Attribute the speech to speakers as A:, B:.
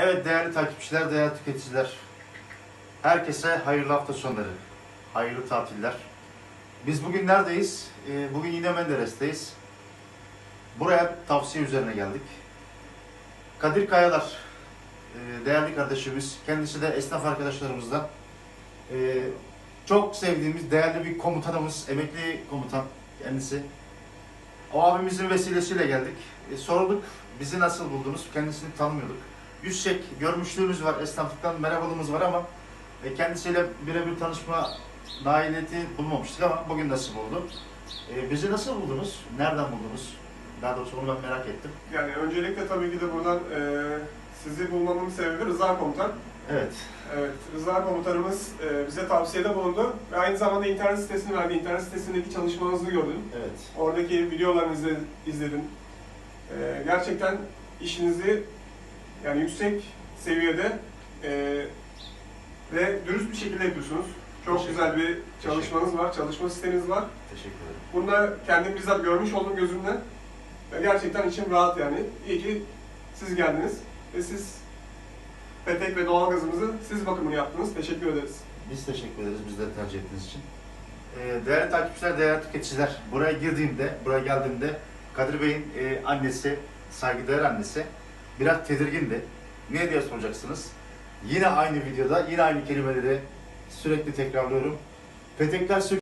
A: Evet değerli takipçiler, değerli tüketiciler. Herkese hayırlı hafta sonları, hayırlı tatiller. Biz bugün neredeyiz? Ee, bugün yine Menderes'teyiz. Buraya tavsiye üzerine geldik. Kadir Kayalar, e, değerli kardeşimiz, kendisi de esnaf arkadaşlarımızdan. E, çok sevdiğimiz, değerli bir komutanımız, emekli komutan kendisi. O abimizin vesilesiyle geldik. E, sorduk, bizi nasıl buldunuz? Kendisini tanımıyorduk. Yüz çek, görmüşlüğümüz var, esnaflıktan merhabalığımız var ama e, kendisiyle birebir tanışma nailiyeti bulmamıştık ama bugün nasip oldu. E, bizi nasıl buldunuz? Nereden buldunuz? Daha doğrusu onu ben merak ettim.
B: Yani öncelikle tabii ki de buradan e, sizi bulmamın sebebi Rıza Komutan.
A: Evet,
B: Evet, Rıza Komutanımız e, bize tavsiyede bulundu ve aynı zamanda internet sitesini verdi. İnternet sitesindeki çalışmanızı gördüm.
A: evet.
B: Oradaki videolarınızı izledim. E, gerçekten işinizi yani yüksek seviyede e, ve dürüst bir şekilde yapıyorsunuz. Çok
A: Teşekkür
B: güzel bir çalışmanız var, çalışma sisteminiz var.
A: Teşekkür ederim.
B: Bunu da kendim bizzat görmüş oldum gözümle. Ve gerçekten içim rahat yani. İyi ki siz geldiniz ve siz petek ve doğalgazımızı siz bakımını yaptınız. Teşekkür ederiz.
A: Biz teşekkür ederiz bizleri tercih ettiğiniz için. Ee, değerli takipçiler, değerli tüketiciler, buraya girdiğimde, buraya geldiğimde Kadir Bey'in e, annesi, saygıdeğer annesi biraz tedirgindi. Niye diye soracaksınız. Yine aynı videoda, yine aynı kelimeleri sürekli tekrarlıyorum. Petekler sök